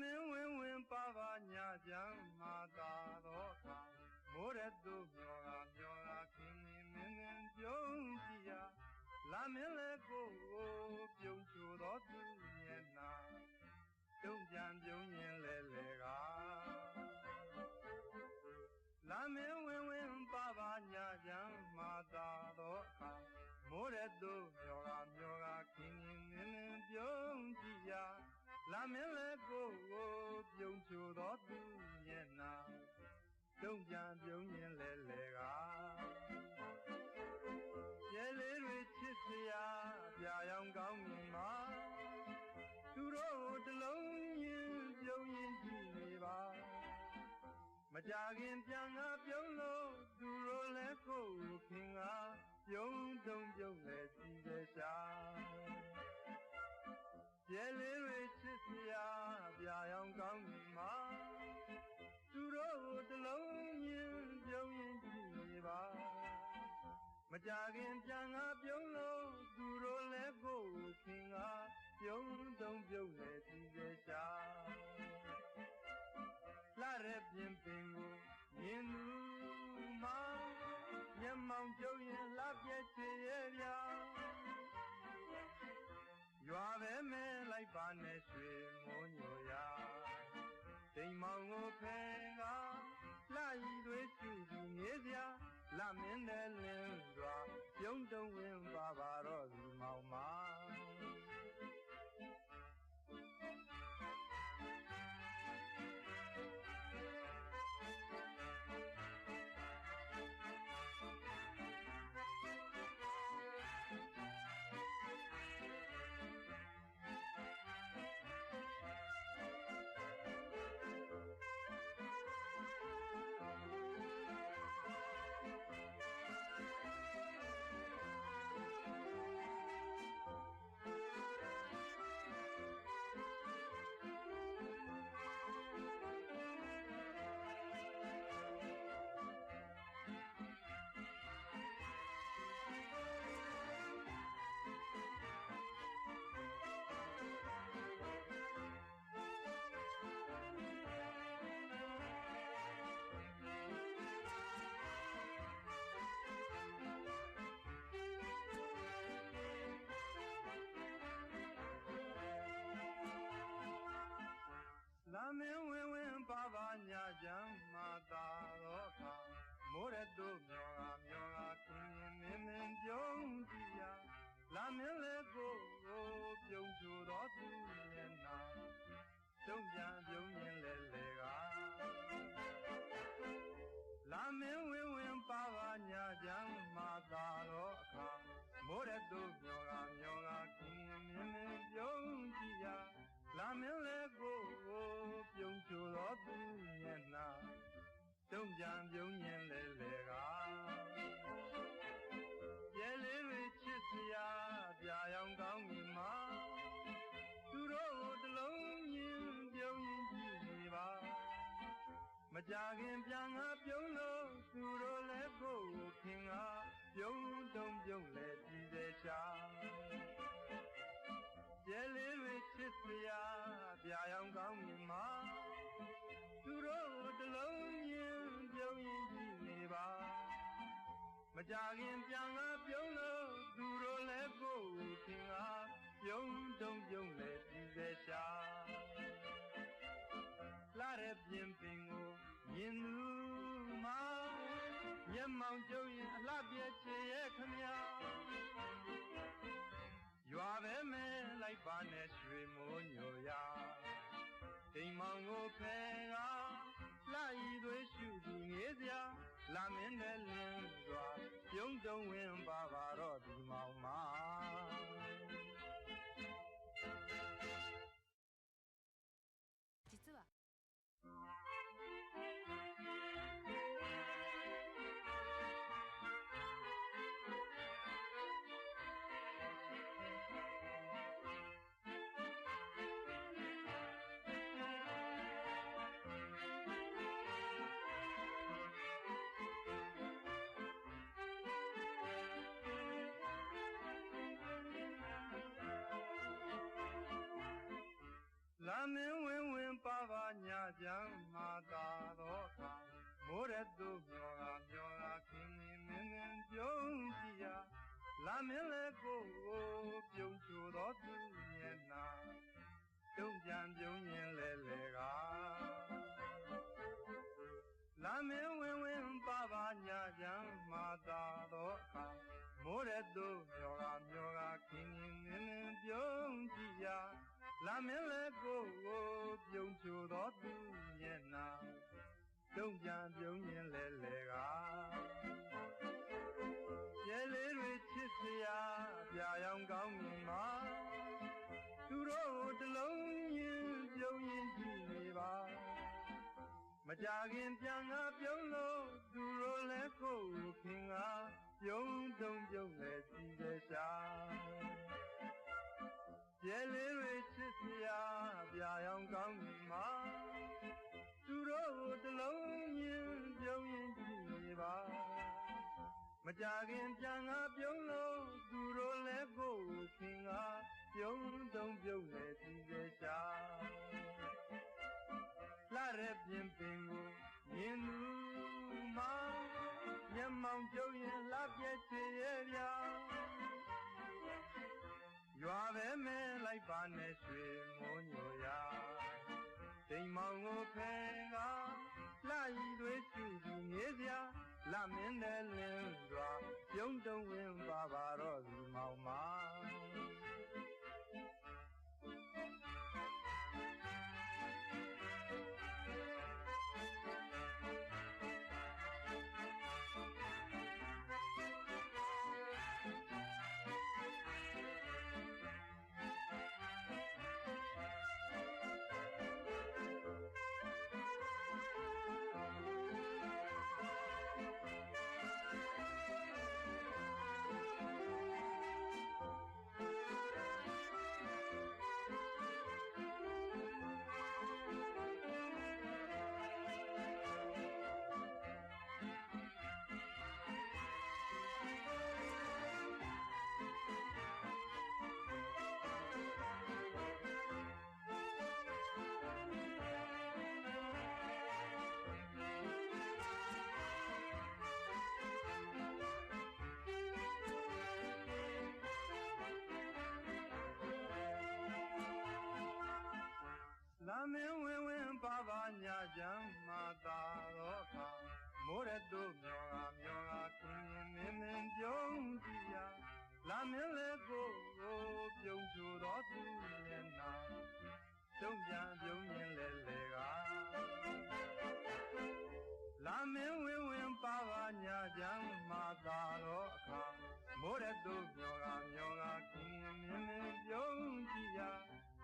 မင်းဝင်ဝင်ပါပါညာပြန်မှာသာတော့ခါမိုးရတူပြောကပြောကခင်းနေမင်းမင်းပြုံးကြည့်ရလာမင်းလည်းကိုကိုပြုံးချိုတော့သူမျက်နှာပြုံးပြန်ပြုံးရင်လဲလဲကလာမင်းဝင်ဝင်ပါပါညာပြန်မှာသာတော့ခါမိုးရတူပြောကပြောကခင်းနေမင်းမင်းပြုံးကြည့်ရလာမင်းလည်းကို ကိုပြုံးချိုတော်သူမျက်နာတုံးပြန်ပြုံးရင်လဲလဲကရဲလေးတွေချစ်စရာပြာရောင်ကောင်းမြင်ပါသူတို့တလုံးရင်ပြုံးရင်ကြည့်နေပါမကြခင်ပြန်ငါပြုံးလို့သူတို့လည်းကိုယ်ခင်ကပြုံးတုံပြုံးလဲစီတဲ့ရှာရဲလေး ကြခင်ပြန်ငါပြုံးလို့သူတို့လည်းကိုယ်ခင်ကပြုံးတုံးပြုံးလေစီစေရှာလာရပြင်ပင်ကိုမြင်သူမောင်မျက်မှောင်ကျုံရင်လာပြည့်ချေရဲ့ဗျာရွာပဲမဲလိုက်ပါနဲ့ရွှေမိုးညိုရာတိမ်မောင်ကိုဖဲကလာရီတွေကျူကျူနေစရာ လာမင်းနဲ့လင်းစွာပြုံးတုံးဝင်ပါပါ တို့မျောကမျောကခင်ရင်မင်းမင်းပြုံးကြည့်ရလာမင်းလည်းကိုကိုပြုံးချိုတော်သူရဲ့နာတုံးပြန်ပြုံး ကြခင်ပြန်ငါပြုံးလို့သူတို့လည်းကိုခင်ကပြုံးတုံးပြုံးလဲကြည့်စေချာကျဲလေးတွေချစ်စရာပြာရောင်ကောင်းမြင်မှာသူတို့တလုံးရင်ပြုံးရင်ကြည့်နေပါမကြခင်ပြန်ငါပြုံးလို့သူတို့လည်းကိုယ်ခင်ကပြုံးတုံးပြုံးလဲပြီးစေရှာလာ ကိုမြင်သူမှာမျက်မှောင်ကျုံရင်အလှပြည့်ချေရဲ့ခမညာရွာပဲမဲလိုက်ပါနဲ့ရွှေမိုးညိုရာတိမ်မောင်ကိုဖဲကလာဤသွေးရှုသူငေးစရာလာမင်းနဲ့လ ကြမ်းမာတာတော့ကမိုးရတူမျောကမျောကခင်းနေမင်းငင်ပြုံးကြည့်ရလာမင်းလည်းကိုကိုပြုံးချိုတော့သူမျက်နှာတုံပြန်ပြုံးရင်လဲလဲကလာမင်းဝင်ဝင်ပါပါညာကြမ်းမာတာတော့ကမိုးရတူမျောကမျောကခင်းနေမင်းငင်ပြုံးကြည့်ရ လာမင်းလည်းကိုကိုပြုံးချိုသောသူမျက်နာတုံးပြန်ပြုံးရင်လဲလေကရဲလေးတွေချစ်စရာပြာရောင်ကောင်းမြင်မှာသူတို့တလုံးရင်ပြုံးရင်ကြည့်နေပါမကြခင်ပြန်ငါပြုံးလို့သူတို့လည်းကိုယ်ခင်ကပြုံးတုံပြုံးလဲကြည့်တဲ့ရှာ ရဲလေးတွေချစ်စရာပြာရောင်ကောင်းမြင်မှာသူတို့တလုံးရင်ပြုံးရင်ကြည့်နေပါမကြခင်ပြန်ငါပြုံးလို့သူတို့လည်းကိုယ်ခင်ကပြုံးတုံပြုံးလဲကြည့်တဲ့ရှာလာတဲ့ပြင်ပင်ကိုမြင်သူမမျက်မှောင်ကျုံရင်လှပြည့်ချင်ရဲ့ဗျာရွာပဲမဲလိုက် ပါနဲ့ရွှေမိုးညိုရာဒိမ်မောင်ကိုဖဲကလှဤတွေရှူသူနေစရာလမင်းတဲ့လင်းစွာပြုံးတုံဝင်ပါပါတော့ဒီမောင်မ မိုးတဲ့သူမျောကမျောကခင်းရင်မင်းမင်းပြုံးကြည့်ရာလမင်းလည်းကိုကိုပြုံးချိုတော့သူရဲ့နာတုံးပြန်ပြုံးရင်လဲလေကလာမင်းဝင်ဝင်ပါပါညာချမ်းမာတာတော့အခါမိုးတဲ့သူမျောကမျောကခင်းရင်မင်းမင်းပြုံးကြည့်ရာ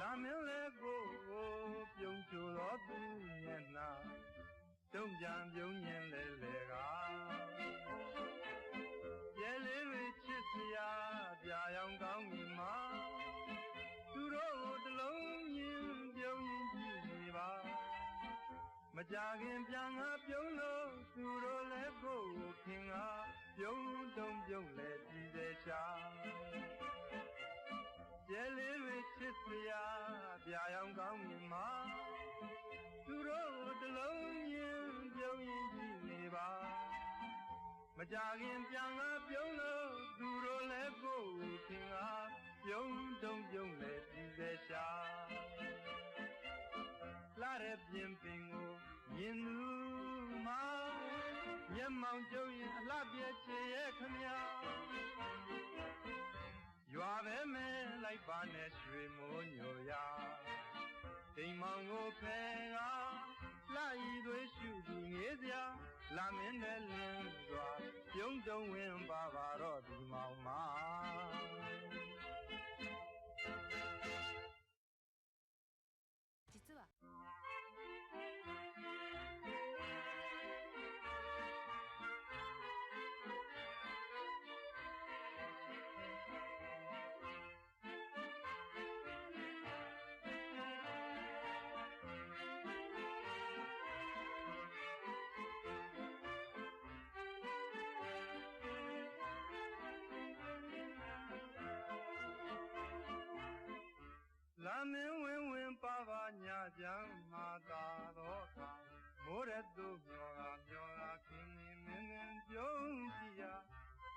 လာမင်းလည်းကိုကိုပြုံးချိုတော့သူရဲ့နာ တုံးပြန်ပြုံးရင်လဲလေကရဲလေးတွေချစ်စရာပြာရောင်ကောင်းမြင်မှာသူတို့တလုံးရင်ပြုံးရင်ကြည့်နေပါမကြခင်ပြန်ငါပြုံးလို့သူတို့ မကြခင်ပြန်ငါပြုံးလို့သူတို့လည်းကိုယ်ခင်ကပြုံးတုံးပြုံးလဲကြည့်စေရှာလာတဲ့ပြင်ပင်ကိုမြင်သူမမျက်မှောင်ကျုံရင်အလှပြည့်ချေရဲ့ခမညာရွာပဲမဲလိုက်ပါနဲ့ရွှေမိုးညိုရာဒိမ်မောင်ကိုဖဲကလာဤတွေရှုသူငေးစရာ လာမင်းတဲ့လင်းစွာပြုံးတုံးဝင်ပါပါတော့ဒီမောင်မ တဲ့သူမျောကမျောကခင်းနေမင်းမင်းပြုံးကြည့်ရာ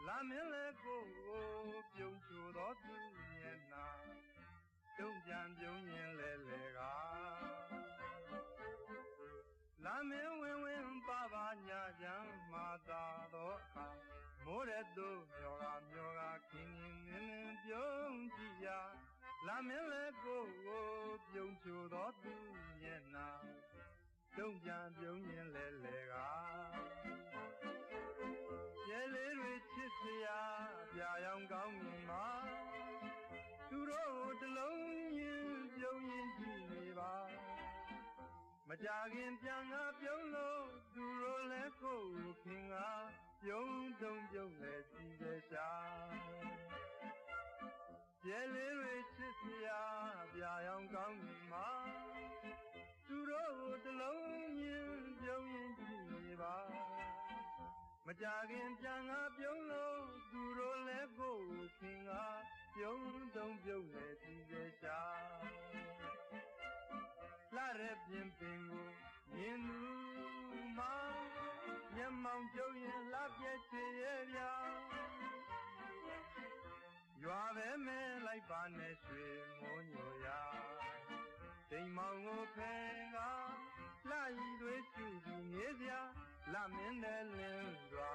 လလာမင်းလဲကိုကိုပြုံးချိုသောသူမျက်နာတုံးကြံပြုံးရင်လဲလေကလာမင်းဝင်ဝင်ပါပါညာချမ်းမာသာသောအခါမိုးတဲ့သူမျောကမျောက တုံးကြံပြုံးရင်လဲလေကရဲလေးတွေချစ်စရာပြာရောင်ကောင်းမြင်မှာသူတို့တလုံးရင်ပြုံးရင်ကြည့်နေပါမကြခင်ပြန်ငါပြုံးလို့သူတို့လည်းကိုယ်ခင်ကပြုံးတုံပြုံးလဲကြည့်တဲ့ရှာရဲလေးတွေချစ်စရာပြာရောင်ကောင်းမြင်မှာ မကြခင်ပြန်ငါပြုံးလို့သူတို့လည်းကိုယ်ခင်ကပြုံးတုံပြုံးလဲကြည့်တဲ့ရှာလာတဲ့ပြင်ပင်ကိုမြင်သူမမျက်မှောင်ကျုံရင်လှပြည့်ချင်ရဲ့ဗျာရွာပဲမဲလိုက်ပါနဲ့ရွှေမိုးညိုရာဒိမ်မောင်ကိုဖဲကလှရီတွေရှူသူနေစရာ လမင်းတဲ့လင်းစွာ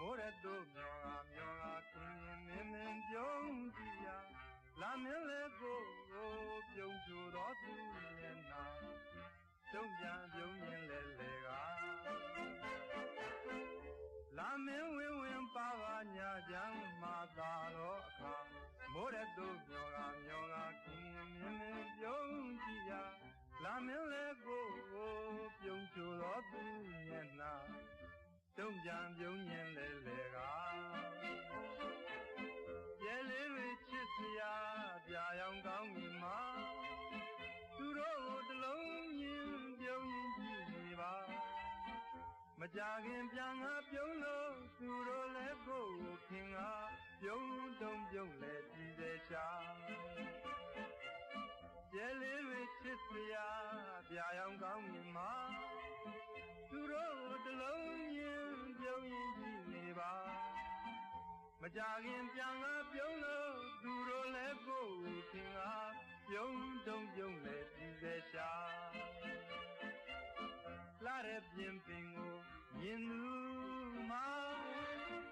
မိုးတဲ့သူမျောကမျောကခင်းရင်မင်းမင်းပြုံးကြည့်ရာလမင်းလည်းကိုကိုပြုံးချိုတော့သူရဲ့နာတုံးပြန်ပြုံးရင်လဲလေကလာမင်းဝင်ဝင်ပါပါညာချမ်းမာတာတော့အခါမိုးတဲ့သူမျောကမျောကခင်းရင်မင်းမင်းပြုံးကြည့်ရာလာမင်းလည်းကိုကိုပြုံးချိုတော့သူရဲ့နာ တုံးကြံပြုံးရင်လဲလေကရဲလေးတွေချစ်စရာပြာရောင်ကောင်းမြင်မှာသူတို့တလုံးရင်ပြုံးရင်ကြည့်နေပါမကြခင်ပြန်ငါပြုံးလို့သူတို့လည်းကိုခင်ကပြုံးတုံးပြုံးလဲကြည့်စေချာကျဲလေးတွေချစ်စရာပြာရောင်ကောင်းမြ မကြခင်ပြန်ငါပြုံးလို့သူတို့လည်းကိုယ်ခင်ကပြုံးတုံးပြုံးလဲကြည့်စေရှာလာတဲ့ပြင်ပင်ကိုမြင်သူမ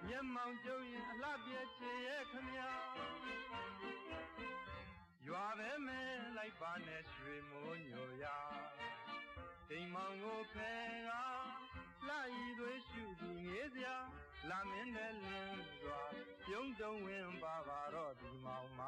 မျက်မှောင်ကျုံရင်အလှပြည့်ချေရဲ့ခမညာရွာပဲမဲလိုက်ပါနဲ့ရွှေမိုးညိုရာဒိမ်မောင်ကိုဖဲကလာဤတွေရှုသူငေးစရာ လာမင်းတဲ့လင်းစွာပြုံးတုံးဝင်ပါပါတော့ဒီမောင်မ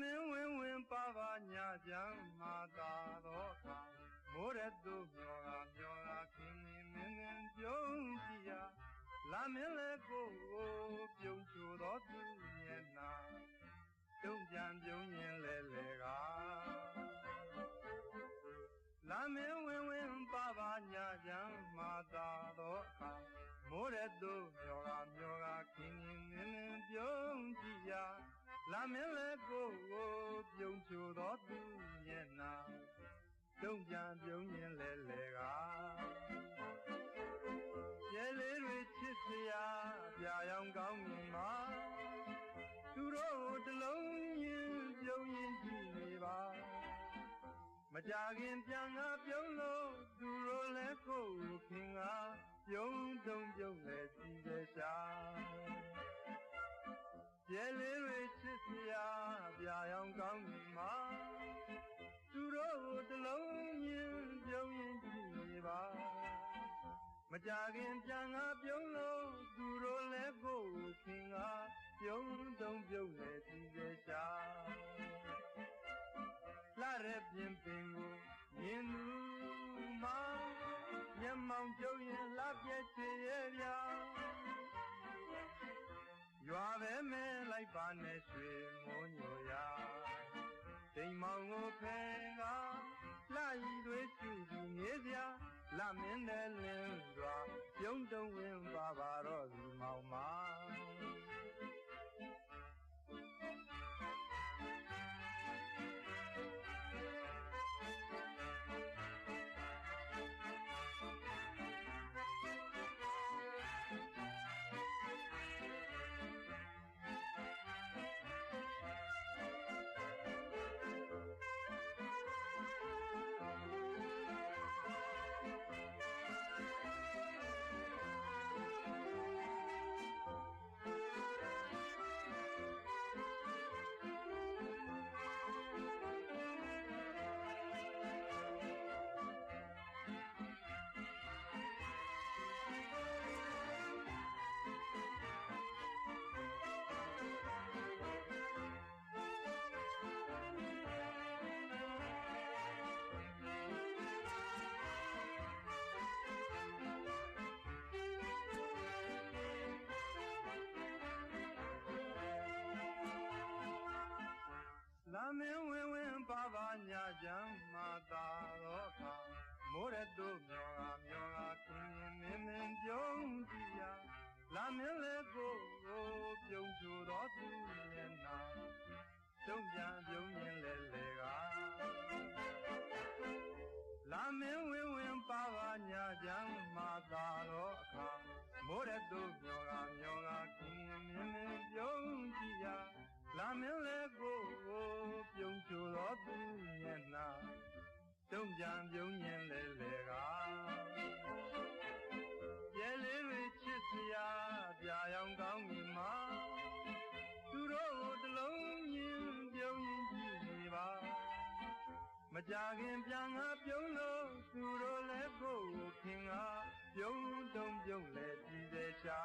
မင်းဝင်ဝင်ပါပါညာချမ်းမာတာတော့ခါမိုးတဲ့သူမျောကမျောကခင်းနေမင်းမင်းပြုံးကြည့်ရာလာမင်းလည်းကိုယ်ကိုပြုံးချိုသောသူမျက်နှာတုံ့ပြန်ပြုံးရင်လဲလေကလာမင်းဝင်ဝင်ပါပါညာချမ်းမာသာသောအခါမိုးတဲ့သူမျော လာမင်းလည်းကိုယ်ကိုပြုံးချိုသောသူမျက်နှာတုံ့ပြန်ပြုံးရင်လဲလေကရဲလေးတွေချစ်စရာပြာရောင်ကောင်းမြင်မှာသူတို့တလုံးရင်ပြုံးရင်ကြည့်နေပါမကြခင်ပြန်ငါပြုံးလို့သူတို့လည်းကိုယ်ခင်က မကြခင်ပြန်ငါပြုံးလို့သူတို့လည်းကိုယ်ခင်ကပြုံးတုံပြုံးလဲကြည့်တဲ့ရှာလာတဲ့ပြင်ပင်ကိုမြင်သူမမျက်မှောင်ကျုံရင်လှပြည့်ချင်ရဲ့ဗျာရွာပဲမဲလိုက်ပါနဲ့ရွှေမိုးညိုရာဒိမ်မောင်ကိုဖယ်ကလာဤတွေရှိသူနေစရာလာမင်းတဲ့လင်းစွာ ပြုံးတုံဝင်ပါပါတော့ဒီမော မိုးတဲ့သူမျောကမျောကခင်းရင်မင်းမင်းပြုံးကြည့်ရာလာမင်းလည်းကိုယ်ကိုပြုံးချိုတော့သူရဲ့နာတုံးပြန်ပြုံးရင်လဲလေကလာမင်းဝင်ဝင်ပါပါညာချမ်းမာတာတော့အခါမိုးတဲ့သူမျောကမျောကခင်းရင်မင်းမင်းပြုံးကြည့်ရာလာမင်းလည်းကိုယ်ကိုပြုံးချိုတော့သူရဲ့နာတုံးပြန်ပြုံး မကြခင်ပြန်ငါပြုံးလို့သူတို့လည်းကိုယ်ခင်ကပြုံးတုံးပြုံးလဲကြည့်စေချာ